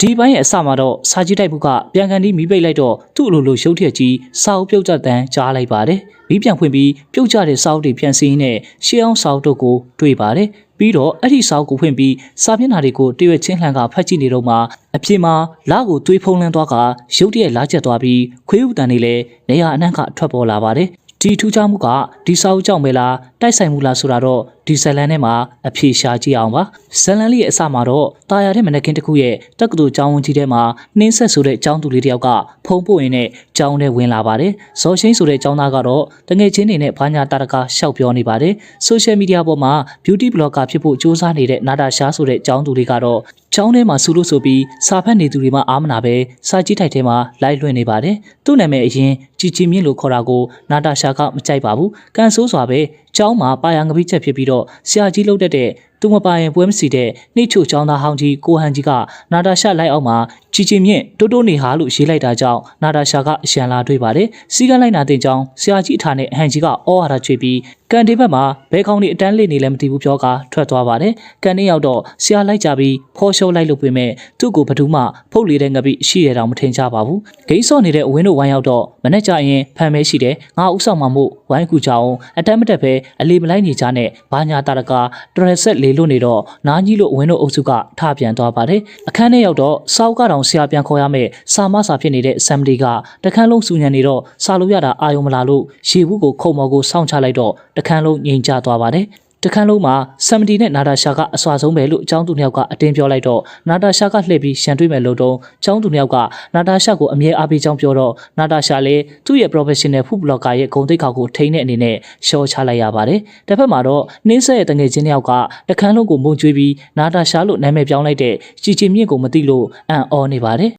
ဒီပိုင်းရဲ့အစမှာတော့စာကြည့်တိုက်မှုကပြန်ကန်ဒီမီးပိတ်လိုက်တော့သူ့အလိုလိုရုပ်ထရက်ကြီးစာအုပ်ပြုတ်ကျတန်းကြားလိုက်ပါတယ်။မီးပြန်ဖွင့်ပြီးပြုတ်ကျတဲ့စာအုပ်တွေပြန်စီးရင်းနဲ့ရှေးအောင်စာအုပ်တို့ကိုတွေ့ပါတယ်။ပြီးတော့အဲ့ဒီစာအုပ်ကိုဖွင့်ပြီးစာမျက်နှာတွေကိုတရွက်ချင်းလှန်ကဖတ်ကြည့်နေတော့မှအပြင်မှာလာကိုသွေးဖုံးလန်းသွားကရုတ်တရက်လာကျက်သွားပြီးခွေးဥတန်တွေလည်းနေရာအနှံ့ကထွက်ပေါ်လာပါတယ်။ဒီထူးခြားမှုကဒီစာအုပ်ကြောင့်ပဲလားတိုက်ဆိုင်မှုလားဆိုတာတော့ ဒီဇလန်ထဲမှာအဖြေရှာကြည့်အောင်ပါဇလန်လေးရဲ့အစမှာတော့တာယာတဲ့မနက်ကင်းတစ်ခုရဲ့တက္ကသိုလ်ကျောင်းဝန်းကြီးထဲမှာနှင်းဆက်ဆိုတဲ့ကျောင်းသူလေးတစ်ယောက်ကဖုံပို့ရင်းနဲ့ကျောင်းထဲဝင်လာပါတယ်ဇော်ရှိန်ဆိုတဲ့ကျောင်းသားကတော့တငယ်ချင်းတွေနဲ့ဘာညာတာတကာရှောက်ပြောနေပါတယ်ဆိုရှယ်မီဒီယာပေါ်မှာ beauty blogger ဖြစ်ဖို့စူးစမ်းနေတဲ့နာတာရှာဆိုတဲ့ကျောင်းသူလေးကတော့ကျောင်းထဲမှာဆူလို့ဆိုပြီးစာဖတ်နေသူတွေမှအားမနာပဲစာကြည့်ထိုက်ထဲမှာလိုက်လွှင့်နေပါတယ်သူ့နာမည်အရင်ကြည်ချီမြင့်လို့ခေါ်တာကိုနာတာရှာကမကြိုက်ပါဘူးကန်ဆိုးစွာပဲ ကျောင်းမှာပါရငပိချက်ဖြစ်ပြီးတော့ဆရာကြီးလှုပ်တတ်တဲ့ သူမပါရင်ပွဲမစီတဲ့နှိတ်ချိုကျောင်းသားဟောင်းကြီးကိုဟန်ကြီးကနာတာရှာလိုက်အောင်မှာချီချီမြင့်တိုးတိုးနေဟာလို့ရေးလိုက်တာကြောင့်နာတာရှာကအရှံလာတွေ့ပါတယ်စီကလိုက်နာတဲ့ကြောင်းဆရာကြီးအထာနဲ့အဟန်ကြီးကအော်ဟာတာချွေပြီးကန်ဒီဘက်မှာဘဲခေါင်းလေးအတန်းလေးနေလည်းမသိဘူးပြောကထွက်သွားပါတယ်ကန်နေရောက်တော့ဆရာလိုက်ကြပြီးဖော်ရှော်လိုက်လို့ပြင်မဲ့သူ့ကိုဘသူမှဖုတ်လေးတဲ့ငပိရှိရတောင်မထင်ကြပါဘူးဂိမ်းစော့နေတဲ့အဝင်းတို့ဝိုင်းရောက်တော့မနေ့ကျရင်ဖန်မဲရှိတယ်ငါဥဆောင်မှမို့ဝိုင်းကူကြအောင်အတက်မတက်ပဲအလေးမလိုက်နေကြနဲ့ဘာညာတာတကာတရက်ဆက်လေးလွတ်နေတော့နားကြီးလို့ဝင်းတို့အုပ်စုကထပြန်သွားပါတယ်အခန်းထဲရောက်တော့စောက်ကတော့ဆရာပြန်ခေါ်ရမယ်စာမစာဖြစ်နေတဲ့ဆမ်ဒီကတခန်းလုံးစူညံနေတော့စာလို့ရတာအာယုံမလာလို့ရေဘူးကိုခုံမော်ကိုစောင့်ချလိုက်တော့တခန်းလုံးငြိမ်ချသွားပါတယ် တခန်းလုံးမှာဆမ်မတီနဲ့နာတာရှာကအစွာဆုံးပဲလို့အကြောင်းသူနှစ်ယောက်ကအတင်းပြောလိုက်တော့နာတာရှာကလှည့်ပြီးရှန်တွေးမယ်လို့တော့အကြောင်းသူနှစ်ယောက်ကနာတာရှာကိုအမြဲအားပေးကြောင်းပြောတော့နာတာရှာလည်းသူ့ရဲ့ professional food blogger ရဲ့ဂုဏ်သိက္ခာကိုထိန်းတဲ့အနေနဲ့ရှော့ချလိုက်ရပါတယ်။တစ်ဖက်မှာတော့နှင်းဆက်ရဲ့တငယ်ချင်းတစ်ယောက်ကတခန်းလုံးကိုမုံကျွေးပြီးနာတာရှာလို့နာမည်ပြောင်းလိုက်တဲ့ချီချီမြင့်ကိုမသိလို့အံ့ဩနေပါတယ်